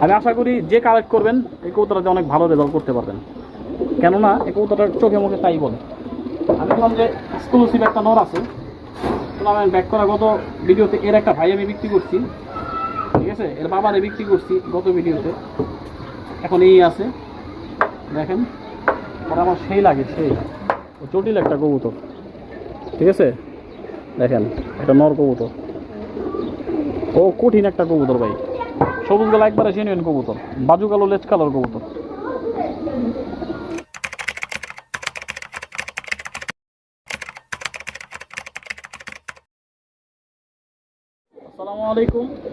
আমি আশা করি যে কালেক্ট করবেন, এই কবুতরটা অনেক ভালো রেজাল্ট করতে পারবেন। কেননা, এই কবুতরটার চোখে মুখে তাই বলে। আমি বললাম যে এক্সক্লুসিভ একটা নর আছে। টুর্নামেন্ট ব্যাক করা গত ভিডিওতে এর একটা ভাই আমি বিক্রি করছি। ঠিক আছে? এর বাবারে বিক্রি করছি গত ভিডিওতে। এখন এই আছে। দেখেন, ওরা আমার সেই লাগে, সেই। জটিল একটা কবুতর। ঠিক আছে? দেখেন, একটা নর কবুতর। ও কঠিন একটা কবুতর ভাই। সবুজ গলা একবারে জেনুইন কবুতর। বাজু কালো লেজ কালোর কবুতর।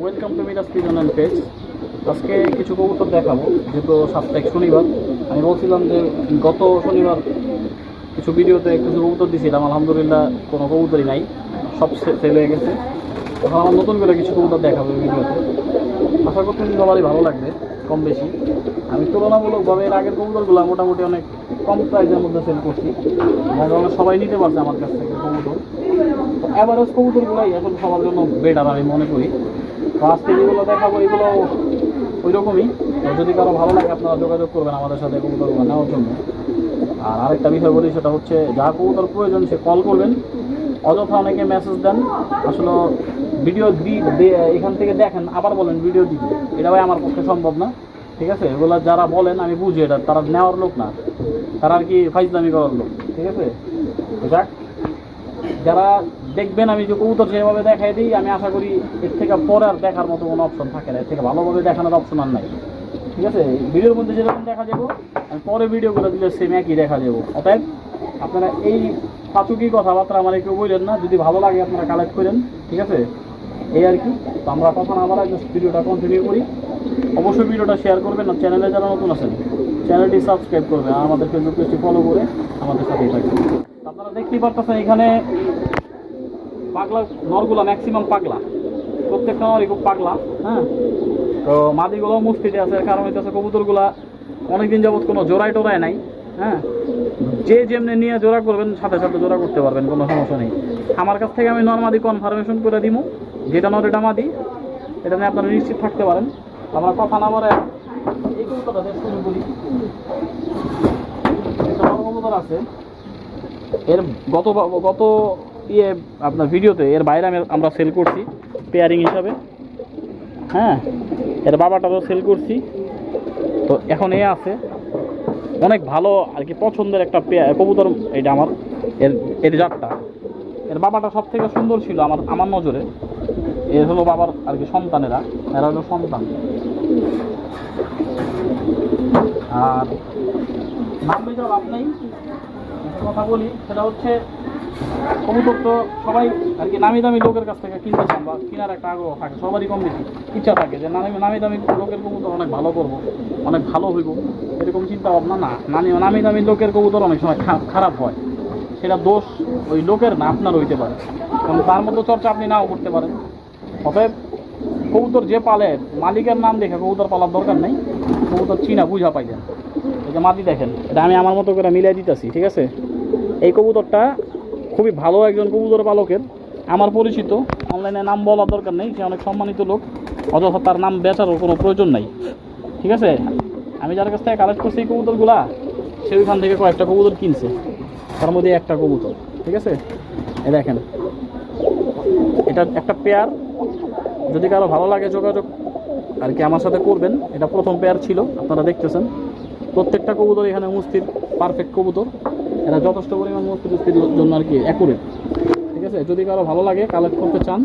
ওয়েলকাম আজকে কিছু দেখাবো, যেহেতু সাপ্তাহিক শনিবার। আমি বলছিলাম যে গত শনিবার কিছু ভিডিওতে কিছু দিয়েছিলাম আলহামদুলিল্লাহ কোনো কবুতরই নাই। সব হয়ে গেছে। এখন আমার নতুন করে কিছু কবুতর দেখাবো ভিডিওতে। আশা করছি সবারই ভালো লাগবে, কম বেশি। আমি তুলনামূলকভাবে এর আগের কবুতরগুলো মোটামুটি অনেক কম প্রাইসের মধ্যে সেল করছি। যার সবাই নিতে পারছে আমার কাছ থেকে কবুতর। অ্যাভারেজ কবুতরগুলাই এখন সবার জন্য বেটার আমি মনে করি। আজকে যেগুলো দেখাবো, এগুলো ওই রকমই তো যদি কারও ভালো লাগে, আপনারা যোগাযোগ করবেন আমাদের সাথে কবুতরগুলো নেওয়ার জন্য। আর আরেকটা বিষয় বলি, সেটা হচ্ছে, যা কবুতর প্রয়োজন সে কল করবেন। অযথা অনেকে মেসেজ দেন। আসলে ভিডিও এখান থেকে দেখেন, আবার বলেন ভিডিও দিতে। এটা ভাই আমার পক্ষে সম্ভব না, ঠিক আছে? এগুলো যারা বলেন, আমি বুঝি এটা, তারা নেওয়ার লোক না। তারা আর কি ফাইজলামি করার লোক, ঠিক আছে? যাক, যারা দেখবেন আমি যে কবুতর যেভাবে দেখাই দিই, আমি আশা করি এর থেকে পরে আর দেখার মতো কোনো অপশন থাকে না। এর থেকে ভালোভাবে দেখানোর অপশন আর নাই, ঠিক আছে? ভিডিওর মধ্যে যেরকম দেখা যাব, আমি পরে ভিডিওগুলো দিলে সেম একই দেখা যাব। অতএব আপনারা এই পাচুকি কথাবার্তা আমার কেউ বললেন না। যদি ভালো লাগে আপনারা কালেক্ট করেন, ঠিক আছে? এই আর কি। তো আমরা কথা না বলা ভিডিওটা কন্টিনিউ করি। অবশ্যই ভিডিওটা শেয়ার করবেন আর চ্যানেলে যারা নতুন আছেন চ্যানেলটি সাবস্ক্রাইব করবেন আর আমাদের ফেসবুক পেজটি ফলো করে আমাদের সাথেই থাকবেন। আপনারা দেখতেই পারতেছেন এখানে পাগলা, নরগুলা ম্যাক্সিমাম পাগলা। প্রত্যেকটা নরই খুব পাগলা হ্যাঁ? তো মাদিগুলো মুস্তিতে আছে, কারণ হইতেছে কবুতরগুলা অনেকদিন যাবত কোনো জোড়ায় টোড়ায় নাই। হ্যাঁ? যে যেমনি নিয়ে জোড়া করবেন, সাথে সাথে জোড়া করতে পারবেন, কোনো সমস্যা নেই। আমার কাছ থেকে আমি নর্মাদি কনফার্মেশন করে দিব যেটা নর এটা মাদি এটা নিয়ে আপনারা নিশ্চিত থাকতে পারেন। আমরা কথা না বলে আছে। এর গত গত ইয়ে আপনার ভিডিওতে এর বাইরে আমি আমরা সেল করছি পেয়ারিং হিসাবে। হ্যাঁ? এর বাবাটারও সেল করছি। তো এখন এ আছে। অনেক ভালো আর কি পছন্দের একটা কবুতর এটা আমার, এর এর জাতটা। এর বাবাটা সব থেকে সুন্দর ছিল আমার আমার নজরে। এ হলো বাবার আর কি সন্তানেরা, এরা হলো সন্তান। আর নাম বেজাল আপনি কথা বলি, সেটা হচ্ছে কবুতর তো সবাই আর কি নামি দামি লোকের কাছ থেকে কিনতে চান বা কেনার একটা আগ্রহ থাকে, সবারই কম বেশি ইচ্ছা থাকে যে নামি নামি দামি লোকের কবুতর অনেক ভালো করব, অনেক ভালো হইব, এরকম চিন্তা ভাবনা না। নামি নামি দামি লোকের কবুতর অনেক সময় খারাপ হয়, সেটা দোষ ওই লোকের না, আপনার হইতে পারে। কারণ তার মতো চর্চা আপনি নাও করতে পারেন। অতএব কবুতর যে পালে, মালিকের নাম দেখে কবুতর পালার দরকার নেই, কবুতর চিনা বুঝা এই যে মাটি দেখেন, এটা আমি আমার মতো করে মিলাই দিতেছি, ঠিক আছে? এই কবুতরটা খুবই ভালো একজন কবুতর পালকের। আমার পরিচিত অনলাইনে নাম বলার দরকার নেই, সে অনেক সম্মানিত লোক অযথা তার নাম বেচারও কোনো প্রয়োজন নাই। ঠিক আছে? আমি যার কাছ থেকে কালেক্ট করছি এই কবুতরগুলা, সে ওইখান থেকে কয়েকটা কবুতর কিনছে। তার মধ্যে একটা কবুতর, ঠিক আছে? এই দেখেন। এটা একটা পেয়ার যদি কারও ভালো লাগে যোগাযোগ আর কি আমার সাথে করবেন, এটা প্রথম পেয়ার ছিল, আপনারা দেখতেছেন। প্রত্যেকটা কবুতর এখানে মুস্তির পারফেক্ট কবুতর। এরা যথেষ্ট পরিমাণ মুস্তি জন্য আর কি অ্যাকুরেট ঠিক আছে? যদি কারও ভালো লাগে কালেক্ট করতে চান,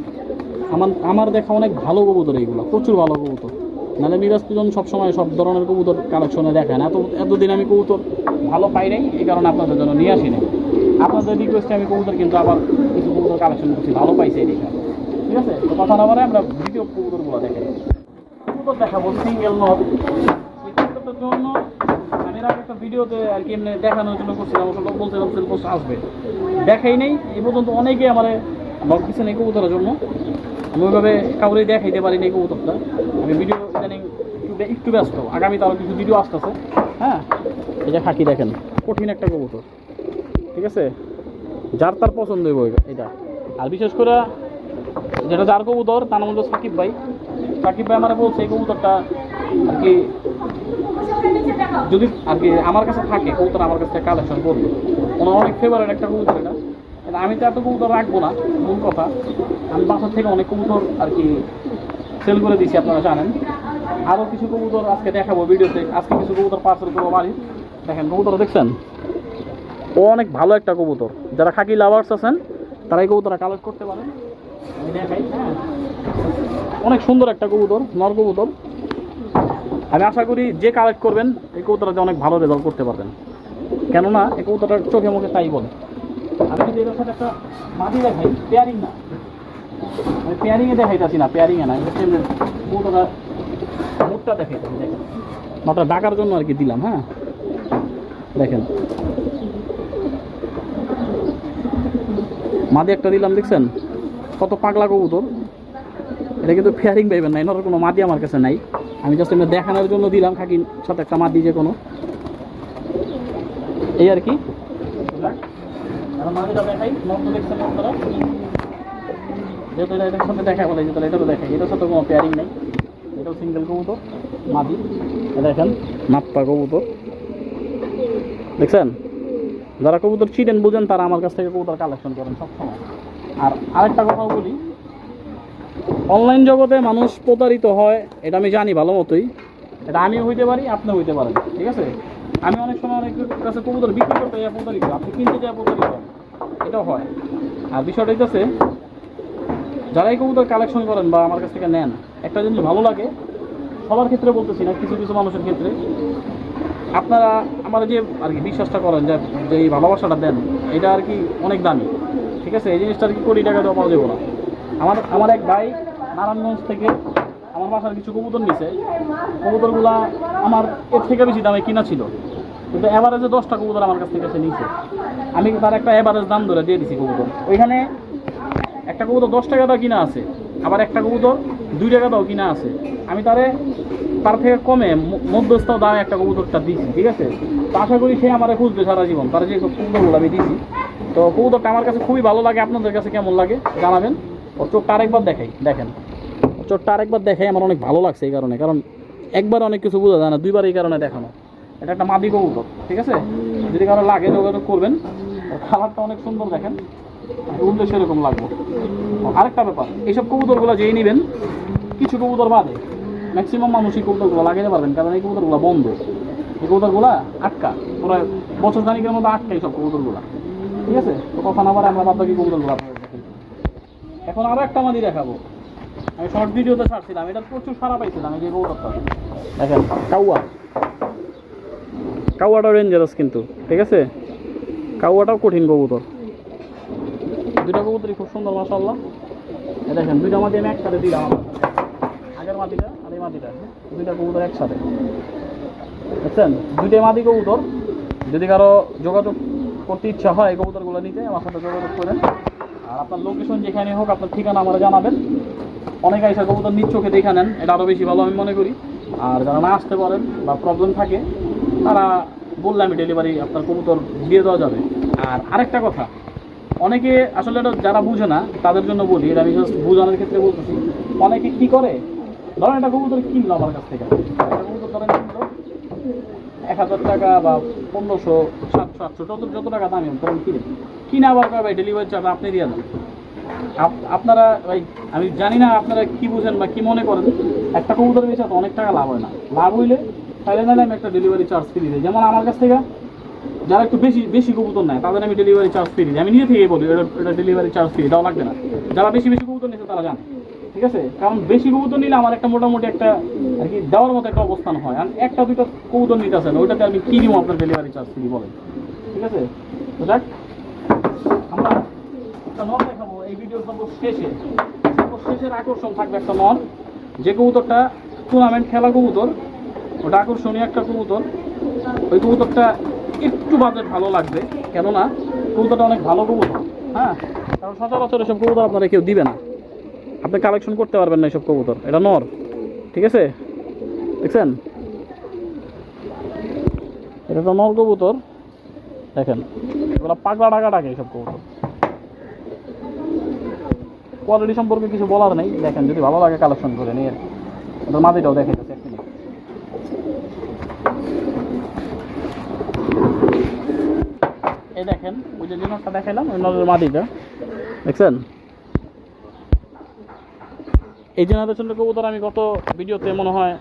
আমার আমার দেখা অনেক ভালো কবুতর এইগুলো, প্রচুর ভালো কবুতর। নাহলে মিরাজ পিজন সবসময় সব ধরনের কবুতর কালেকশনে দেখায় না এত এতদিন আমি কবুতর ভালো পাই নাই, এই কারণে আপনাদের জন্য নিয়ে আসি নাই আপনাদের রিকোয়েস্টে আমি কবুতর কিন্তু আবার কিছু কবুতর কালেকশন করছি, ভালো পাইছি এই ঠিক আছে? তো কথা না বলে আমরা ভিডিও কবুতরগুলো দেখে। কবুতর দেখাবো সিঙ্গেল নট জন্য আমি আগে একটা ভিডিওতে আর কি এমনি দেখানোর জন্য করছিলাম ওটা সেল পোস্ট আসবে। দেখাই নেই, এই পর্যন্ত অনেকেই আমার নক দিচ্ছেন এই কবুতরের জন্য। আমি ওইভাবে কাউরে দেখাইতে পারিনি এই কবুতরটা। আমি ভিডিও ইদানিং একটু একটু ব্যস্ত, আগামীতে আরও কিছু ভিডিও আসতেছে। হ্যাঁ? এই যে খাকি দেখেন, কঠিন একটা কবুতর। ঠিক আছে? যার তার পছন্দ হইব এটা আর বিশেষ করে যেটা যার কবুতর, তার নাম হলো সাকিব ভাই। সাকিব ভাই আমার বলছে এই কবুতরটা আর কি যদি আর কি আমার কাছে থাকে, কবুতর আমার কাছে কালেকশন করবে। ওনার অনেক ফেভারিট একটা কবুতর এটা। আমি তো এত কবুতর রাখব না, মূল কথা। আমি বাসার থেকে অনেক কবুতর আর কি সেল করে দিয়েছি, আপনারা জানেন। আরও কিছু কবুতর আজকে দেখাবো ভিডিওতে। আজকে কিছু কবুতর পার্সেল করব বাড়ি দেখেন, কবুতর দেখছেন? ও অনেক ভালো একটা কবুতর। যারা খাকি লাভার্স আছেন, তারা এই কবুতরটা কালেক্ট করতে পারেন। হ্যাঁ। অনেক সুন্দর একটা কবুতর, নর কবুতর। আমি আশা করি যে কালেক্ট করবেন, এই কবুতরটাতে অনেক ভালো রেজাল্ট করতে পারবেন। কেননা, এই কবুতরটার চোখে মুখে তাই বলে। আমি যদি এটার সাথে একটা মাটি দেখাই পেয়ারিং না। আমি পেয়ারিংয়ে দেখাইতেছি না পেয়ারিংয়ে না কবুতরটা মুখটা দেখাইতেছি, দেখেন। নটা ডাকার জন্য আর কি দিলাম হ্যাঁ? দেখেন। মাদি একটা দিলাম, দেখছেন? কত পাগলা কবুতর। এটা কিন্তু ফেয়ারিং পাইবেন না এনার কোনো মাদি আমার কাছে নাই। আমি জাস্ট এমনি দেখানোর জন্য দিলাম, খাকি সাথে একটা মাদি যে কোনো। এই আর কি? দেখা বলে যে তাহলে দেখাই। কোনো নেই। সিঙ্গেল মাদি দেখেন দেখছেন? যারা কবুতর চিনেন বুঝেন, তারা আমার কাছ থেকে কবুতর কালেকশন করেন সবসময়। আর আরেকটা কথাও বলি অনলাইন জগতে মানুষ প্রতারিত হয়, এটা আমি জানি ভালো মতোই। এটা আমিও হইতে পারি, আপনিও হইতে পারেন, ঠিক আছে? আমি অনেক সময় অনেক কাছে কবুতর বিক্রি করতে যাই, প্রতারিত, আপনি কিনতে যাই, প্রতারিত। এটাও হয়। আর বিষয়টা হইতেছে যারা এই কবুতর কালেকশন করেন বা আমার কাছ থেকে নেন, একটা জিনিস ভালো লাগে, সবার ক্ষেত্রে বলতেছি না, কিছু কিছু মানুষের ক্ষেত্রে। আপনারা আমার যে আর কি বিশ্বাসটা করেন, যে যে এই ভালোবাসাটা দেন, এটা আর কি অনেক দামি, ঠিক আছে? এই জিনিসটা আর কি কোটি টাকা দেওয়া পাওয়া যাবে না। আমার আমার এক ভাই নারায়ণগঞ্জ থেকে আমার বাসার কিছু কবুতর নিছে। কবুতরগুলা আমার এর থেকে বেশি দামে কিনা ছিল। কিন্তু এভারেজে দশটা কবুতর আমার কাছ থেকে সে নিছে। আমি তার একটা এভারেজ দাম ধরে দিয়ে দিছি কবুতর। ওইখানে একটা কবুতর দশ টাকা দাও কিনা আছে, আবার একটা কবুতর দুই টাকা দাও কিনা আছে। আমি তারে তার থেকে কমে মধ্যস্থ দামে একটা কবুতরটা দিছি, ঠিক আছে? তো আশা করি সে আমার খুঁজবে সারা জীবন। তার যে কবুতরগুলো আমি দিছি। তো কবুতরটা আমার কাছে খুবই ভালো লাগে। আপনাদের কাছে কেমন লাগে জানাবেন। ওর চোখটা আরেকবার দেখাই, দেখেন। চোখটা আরেকবার দেখাই আমার অনেক ভালো লাগছে এই কারণে, কারণ একবার অনেক কিছু বোঝা যায় না, দুইবার এই কারণে দেখানো। এটা একটা মাদি কবুতর, ঠিক আছে? যদি কারও লাগে যোগাযোগ করবেন কালারটা অনেক সুন্দর দেখেন উঠলে সেরকম লাগবে। আরেকটা ব্যাপার, এইসব কবুতরগুলো যেই নেবেন, কিছু কবুতর বাদে ম্যাক্সিমাম মানুষ এই কবুতরগুলো লাগাইতে পারবেন, কারণ এই কবুতরগুলো বন্ধ। এই কবুতরগুলা আটকা তোরা বছর খানিকের মধ্যে আটকা এইসব কবুতরগুলা। ঠিক আছে? তো কখন আবার আমরা বাদ বাকি কবুতরগুলো। এখন আরও একটা মাদি দেখাবো। আমি শর্ট ভিডিওতে ছাড়ছিলাম, এটা প্রচুর সারা পাইছিলাম, এই যে কবুতরটা দেখেন, কাউয়া। কাউয়াটাও ডেঞ্জারাস কিন্তু, ঠিক আছে? কাউয়াটাও কঠিন কবুতর। দুইটা কবুতরই খুব সুন্দর মাসাল্লাহ দেখেন, দুইটা মাটি আমি একসাথে দিলাম। আগের মাটিটা আর এই মাটিটা দুইটা কবুতর একসাথে। বুঝছেন? দুইটাই মাটি কবুতর, যদি কারও যোগাযোগ করতে ইচ্ছা হয় কবুতরগুলো নিতে, আমার সাথে যোগাযোগ করেন। আর আপনার লোকেশন যেখানে হোক, আপনার ঠিকানা আমার জানাবেন। অনেক আইসা কবুতর নিজ চোখে দেখে নেন, এটা আরও বেশি ভালো আমি মনে করি। আর যারা না আসতে পারেন বা প্রবলেম থাকে, তারা বললে আমি ডেলিভারি আপনার কবুতর দিয়ে দেওয়া যাবে। আর আরেকটা কথা, অনেকে আসলে এটা যারা বুঝে না, তাদের জন্য বলি, এটা আমি জাস্ট বোঝানোর ক্ষেত্রে বলতেছি, অনেকে কি করে? ধরেন একটা কবুতর কিনলো আমার কাছ থেকে। একটা কবুতর ধরেন এক হাজার টাকা বা পনেরোশো, সাতশো, আটশো, যত যত টাকা দামি ধরেন কিনে। কিনে আবার কয় ভাই? ডেলিভারি চার্জ আপনি দিয়ে দেন। আপনারা, ভাই, আমি জানি না আপনারা কি বুঝেন বা কি মনে করেন। একটা কবুতর বেচে তো অনেক টাকা লাভ হয় না। লাভ হইলে তাহলে নাহলে আমি একটা ডেলিভারি চার্জ ফ্রি দিই। যেমন আমার কাছ থেকে যারা একটু বেশি বেশি কবুতর নেয়, তাদের আমি ডেলিভারি চার্জ ফ্রি দিই। আমি নিজে থেকেই বলি, এটা এটা ডেলিভারি চার্জ ফ্রি দেওয়া লাগবে না। যারা বেশি বেশি কবুতর নিচ্ছে তারা জানে। ঠিক আছে? কারণ বেশি কবুতর নিলে আমার একটা মোটামুটি একটা আর কি দেওয়ার মতো একটা অবস্থান হয়। আর একটা দুটো কবুতর নিতে আসেন ওইটাতে আমি কি আপনার ডেলিভারি চার্জ ফ্রি বলেন। ঠিক আছে? যাক। একটা নর দেখাবো, এই ভিডিওর সর্ব শেষে সর্বশেষের আকর্ষণ থাকবে একটা নর যে কবুতরটা টুর্নামেন্ট খেলা কবুতর, ওটা আকর্ষণীয় একটা কবুতর। ওই কবুতরটা একটু বাজেট ভালো লাগবে, কেননা কবুতরটা অনেক ভালো কবুতর হ্যাঁ? কারণ সচরাচর এসব কবুতর আপনারা কেউ দিবে না। আপনি কালেকশন করতে পারবেন না এসব কবুতর, এটা নর, ঠিক আছে? দেখছেন? এটা তো নর কবুতর, দেখেন, এগুলো পাগলা টাকা টাকা এইসব কবুতর। কোয়ালিটি সম্পর্কে কিছু বলার নেই। দেখেন, যদি ভালো লাগে কালেকশন করে নিয়ে ওটার মাদিটাও দেখাইতেছে এক মিনিট এই দেখেন, ওই যে লিনরটা দেখাইলাম, ওই নজর মাদিটা দেখছেন? এই জেনারেশনের কবুতর আমি গত ভিডিওতে মনে হয়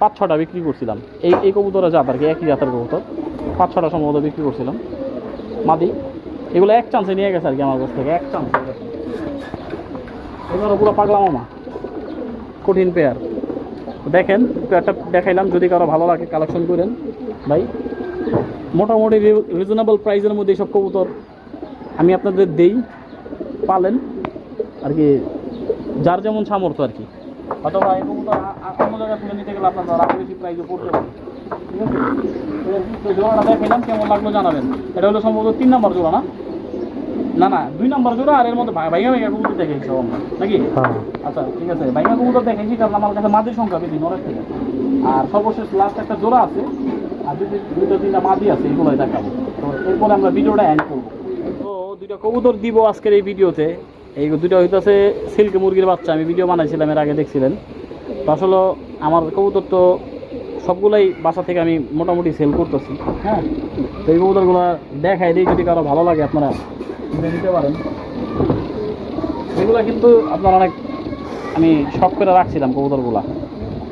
পাঁচ ছটা বিক্রি করছিলাম। এই এই কবুতরের জাত আর কি, একই জাতের কবুতর। পাঁচ ছটা সম্ভবত বিক্রি করছিলাম। মাদি, এগুলো এক চান্সে নিয়ে গেছে আর কি আমার কাছ থেকে, এক চান্স এগুলো পুরো পাগলা মামা। কঠিন পেয়ার দেখেন পেয়ারটা দেখাইলাম, যদি কারও ভালো লাগে কালেকশন করেন, ভাই। মোটামুটি রিজনেবল প্রাইসের মধ্যে এইসব কবুতর আমি আপনাদের দেই, পালেন। আর কি, যার যেমন সামর্থ্য আর কি। অথবা এই কবুতর অন্য জায়গায় তুলে নিতে গেলে আপনার আরও বেশি প্রাইসও পড়তে পারে ঠিক আছে? জোড়াটা দেখাইলাম, কেমন লাগল জানাবেন। এটা হলো সম্ভবত তিন নম্বর জোড়া না? না না দুই নম্বর জোড়া আর এর মধ্যে ভাই- ভাইয়া ভাইয়া কবুতর দেখেছি নাকি? হ্যাঁ। আচ্ছা ঠিক আছে বাইমা কবুতর দেখেছি কারণ আমার কাছে মাদির সংখ্যা বেশি নরের থেকে। আর সর্বশেষ লাস্ট একটা জোড়া আছে আর দুই দুইটা তিনটা মাদি আছে এগুলোই দেখাবো। তো এরপরে আমরা ভিডিওটা এন্ড করব। তো দুইটা কবুতর দিব আজকের এই ভিডিওতে। এই দুইটা হইতেছে সিল্ক মুরগির বাচ্চা আমি ভিডিও বানাইছিলাম এর আগে দেখছিলেন। তো আসলে আমার কবুতর তো সবগুলাই বাসা থেকে আমি মোটামুটি সেল করতেছি হ্যাঁ? তো এই কবুতরগুলো দেখাই দিই, যদি কারও ভালো লাগে আপনারা নিতে পারেন। এগুলো কিন্তু আপনার অনেক, আমি শখ করে রাখছিলাম কবুতরগুলা।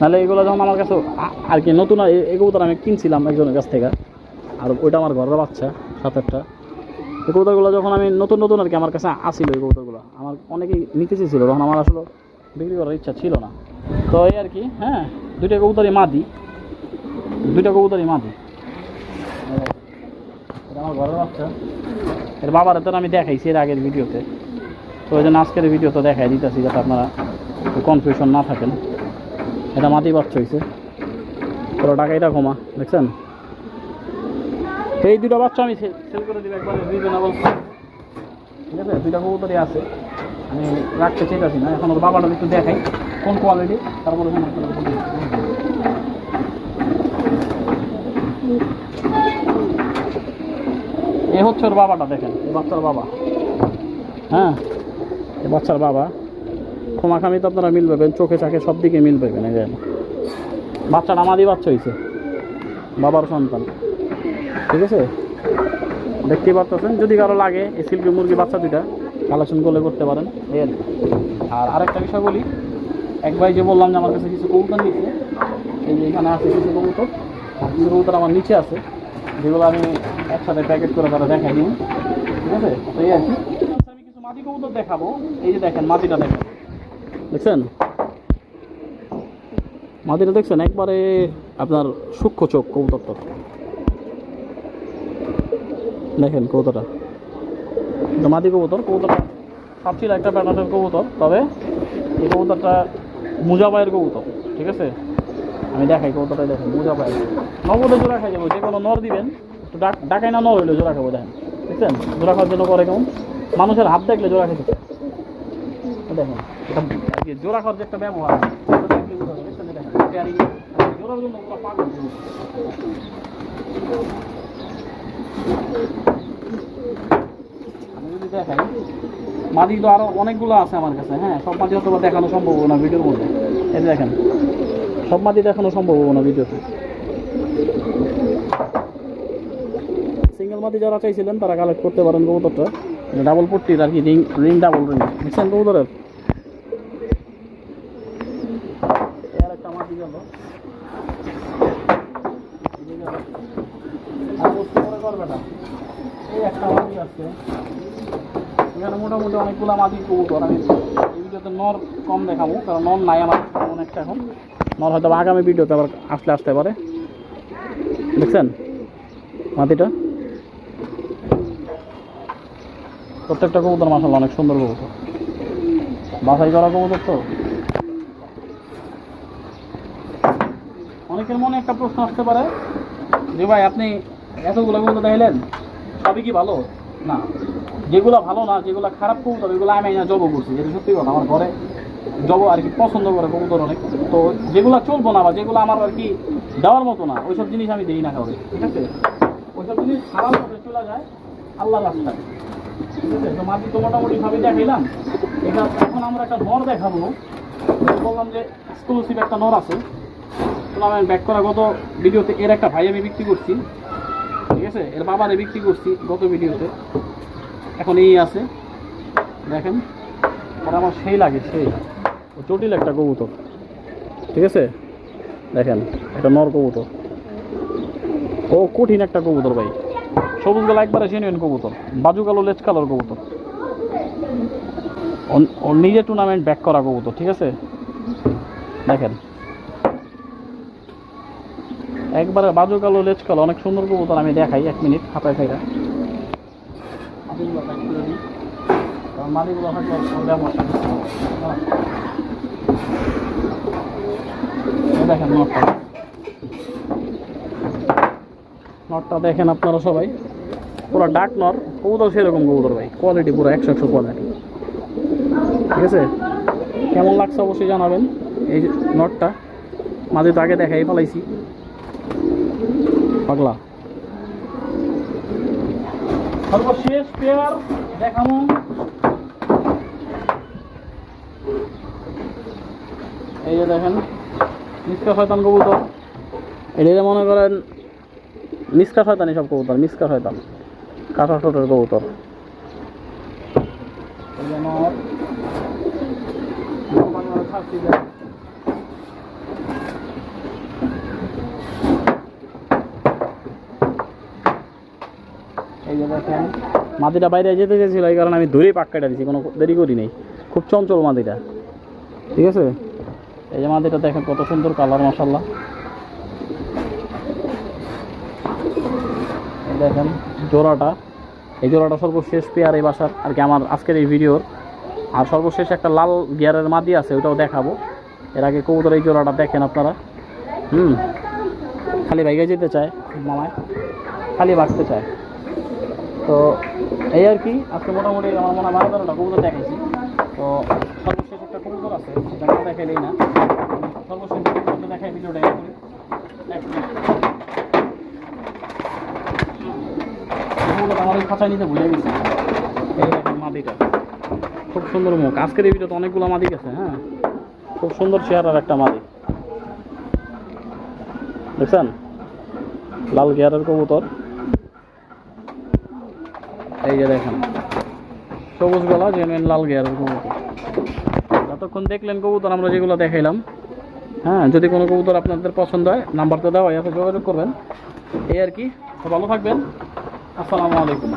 নাহলে এগুলো যখন আমার কাছে আর কি নতুন এই কবুতর আমি কিনছিলাম একজনের কাছ থেকে, আর ওইটা আমার ঘরের বাচ্চা সাত আটটা এই কবুতরগুলো যখন আমি নতুন নতুন আর কি আমার কাছে আসিল এই কবুতরগুলো, আমার অনেকেই নিতে চেয়েছিল তখন আমার আসলে বিক্রি করার ইচ্ছা ছিল না। তো এই আর কি হ্যাঁ দুইটা কবুতরই মাদি। দুইটা কবুতরই মাদি আমার এর বাবার তো আমি দেখাইছি এর আগের ভিডিওতে। তো ওই জন্য আজকের ভিডিও তো দেখাই দিতেছি যাতে আপনারা কনফিউশন না থাকেন। এটা মাটি বাচ্চা হয়েছে পুরো টাকা এটা কমা দেখছেন? এই দুটো বাচ্চা আমি সেল করে দিব একবারে রিজনেবল ঠিক আছে? দুইটা কবুতরই আছে। আমি রাখতে চাইতেছি না। এখন ওর বাবাটা একটু দেখাই, কোন কোয়ালিটি তারপরে ওখানে আপনারা বলে দিন। এ হচ্ছে ওর বাবাটা, দেখেন এই বাচ্চার বাবা। হ্যাঁ এই বাচ্চার বাবা। ক্ষমাখামি তো আপনারা মিল পাবেন, চোখে চাকে সব দিকে মিল পাবেন, এই দেখেন বাচ্চাটা আমারই বাচ্চা হয়েছে বাবার সন্তান। ঠিক আছে? দেখতেই পারতেছেন? যদি কারও লাগে এই সিল্কি মুরগি বাচ্চা দুইটা, কালেকশন করলে করতে পারেন। এই আর আর আরেকটা বিষয় বলি, এক ভাই যে বললাম যে আমার কাছে কিছু কবুতর নিচ্ছে এই যে এখানে আছে কিছু কবুতর। কিছু আমার নিচে আছে। যেগুলো আমি একসাথে প্যাকেট করে তারা দেখাই দিই। ঠিক আছে? তো এই আর কি। আমি কিছু মাটি কবুতর দেখাবো। এই যে দেখেন, মাটিটা দেখেন। দেখছেন? মাটিটা দেখছেন? একবারে আপনার সূক্ষ্ম চোখ কবুতরটা দেখেন কবুতরটা। মাটি কবুতর। কবুতরটা ভাবছিল একটা প্যাটার্নের কবুতর। তবে এই কবুতরটা মুজাবাইয়ের কবুতর। ঠিক আছে? আমি দেখাই কতটাই দেখেন মুজাবাইয়ের নবদে জোড়া খাই যাব যে কোনো নর দিবেন তো ডাক ডাকাই না নর হইলে জোড়া খাব, দেখেন। দেখছেন? জোড়া খাওয়ার জন্য করে কেমন? মানুষের হাত দেখলে জোড়া খেতে দেখেন, এটা জোড়া খাওয়ার যে একটা ব্যবহার, এটা বোঝা এটা জোড়ার আমি যদি দেখাই তো আরও অনেকগুলো আছে আমার কাছে হ্যাঁ সব মাদি হয়তো দেখানো সম্ভব না ভিডিওর মধ্যে। যে দেখেন সব মাদি দেখানো সম্ভব হবে না ভিডিওতে। সিঙ্গেল মাদি যারা চাইছিলেন, তারা কালেক্ট করতে পারেন কবুতরটা। ডাবল পট্টির আর কি রিং রিং ডাবল রিং দেখছেন কবুতরের? আর একটা মাদি গেল। এখানে মোটামুটি অনেকগুলো মাদি কবুতর। আমি এই ভিডিওতে নর কম দেখাবো, কারণ নর নাই আমার অনেকটা এখন। নর হয়তো আগামী ভিডিওতে আবার আসলে আসতে পারে। দেখছেন? মাটিটা? প্রত্যেকটা কবুতর মাসাল্লাহ অনেক সুন্দর কবুতর। বাছাই করা কবুতর তো? অনেকের মনে একটা প্রশ্ন আসতে পারে, যে ভাই আপনি এতগুলো কবুতর দেখাইলেন, সবই কি ভালো? না। যেগুলো ভালো না, যেগুলো খারাপ কবুতর, এগুলো আমি না জব করছি যেটা সত্যি কথা, আমার ঘরে জব আর কি পছন্দ করে কবুতর অনেক। তো যেগুলো চলবো না বা যেগুলো আমার আর কি দেওয়ার মতো না, ওইসব জিনিস আমি দিই না কাউকে, ঠিক আছে? ওইসব জিনিস খারাপ ভাবে চলে যায়, আল্লাহ রাস্তায়। ঠিক আছে? তো মাটি তো মোটামুটি ভাবে দেখাইলাম। এটা এখন আমরা একটা নর দেখাবো। বললাম যে এক্সক্লুসিভ একটা নর আছে। টুর্নামেন্ট ব্যাক করা গত ভিডিওতে এর একটা ভাই আমি বিক্রি করছি। ঠিক আছে? এর বাবারে বিক্রি করছি গত ভিডিওতে। এখন এই আছে। দেখেন। ওটা আমার সেই লাগে, সেই। জটিল একটা কবুতর। ঠিক আছে? দেখেন, একটা নর কবুতর। ও কঠিন একটা কবুতর ভাই। সবুজ গলা একবারে জেনুইন কবুতর। বাজু কালো, লেজ কালোর কবুতর। ওর নিজে টুর্নামেন্ট ব্যাক করা কবুতর, ঠিক আছে? দেখেন। একবারে বাজু কালো, লেজ কালো, অনেক সুন্দর কবুতর আমি দেখাই, এক মিনিট হাতায় খাইরা মাটিগুলো হয়তো হ্যাঁ। দেখেন নটটা। নটটা দেখেন আপনারা সবাই। পুরো ডাক নর, কবুতর সেরকম কবুতর ভাই। কোয়ালিটি পুরো একশো একশো কোয়ালিটি ঠিক আছে? কেমন লাগছে অবশ্যই জানাবেন এই নটটা। মাঝে তো আগে দেখাই ফেলাইছি। পাগলা। সর্বশেষ পেয়ার দেখামো। এই যে দেখেন মিসকা শয়তান কবুতর। এটা মনে করেন মিসকা শয়তান সব কবুতর মিসকা শয়তান। কাঁচা ছোটের কবুতর। এই যে দেখেন, মাটিটা বাইরে যেতে গেছিল এই কারণে আমি ধরেই পাক কেটে দিচ্ছি কোনো দেরি করি নেই। খুব চঞ্চল মাটিটা ঠিক আছে? এই যে মাটিটা দেখেন কত সুন্দর কালার মশাল্লা দেখেন জোড়াটা। এই জোড়াটা সর্বশেষ পেয়ার এই বাসার, আর কি আমার আজকের এই ভিডিওর। আর সর্বশেষ একটা লাল গিয়ারের মাদি আছে, ওটাও দেখাবো। এর আগে কবুতর এই জোড়াটা দেখেন আপনারা। হুম। খালি বাইকে যেতে চায়, মামায়। খালি বাড়তে চায়। তো এই আর কি, আজকে মোটামুটি আমার মনে হয় বারো তেরোটা কবুতর দেখাইছি। তো সর্বশেষ একটা আছে, সেটা দেখাইলেই না। সর্বশেষ কবুতরটা দেখাই ভিডিওটা এক আমার গেছি। এই খুব সুন্দর আজকের অনেকগুলো গেছে হ্যাঁ? খুব সুন্দর একটা লাল গিয়ারের কবুতর। এই যে দেখেন। সবুজ গলা জেনুইন লাল গিয়ার কবুতর যতক্ষণ দেখলেন কবুতর, আমরা যেগুলো দেখাইলাম। হ্যাঁ যদি কোনো কবুতর আপনাদের পছন্দ হয়, নাম্বারটা দেওয়া আছে, যোগাযোগ করবেন। এই আর কি, ভালো থাকবেন। আসসালামু আলাইকুম।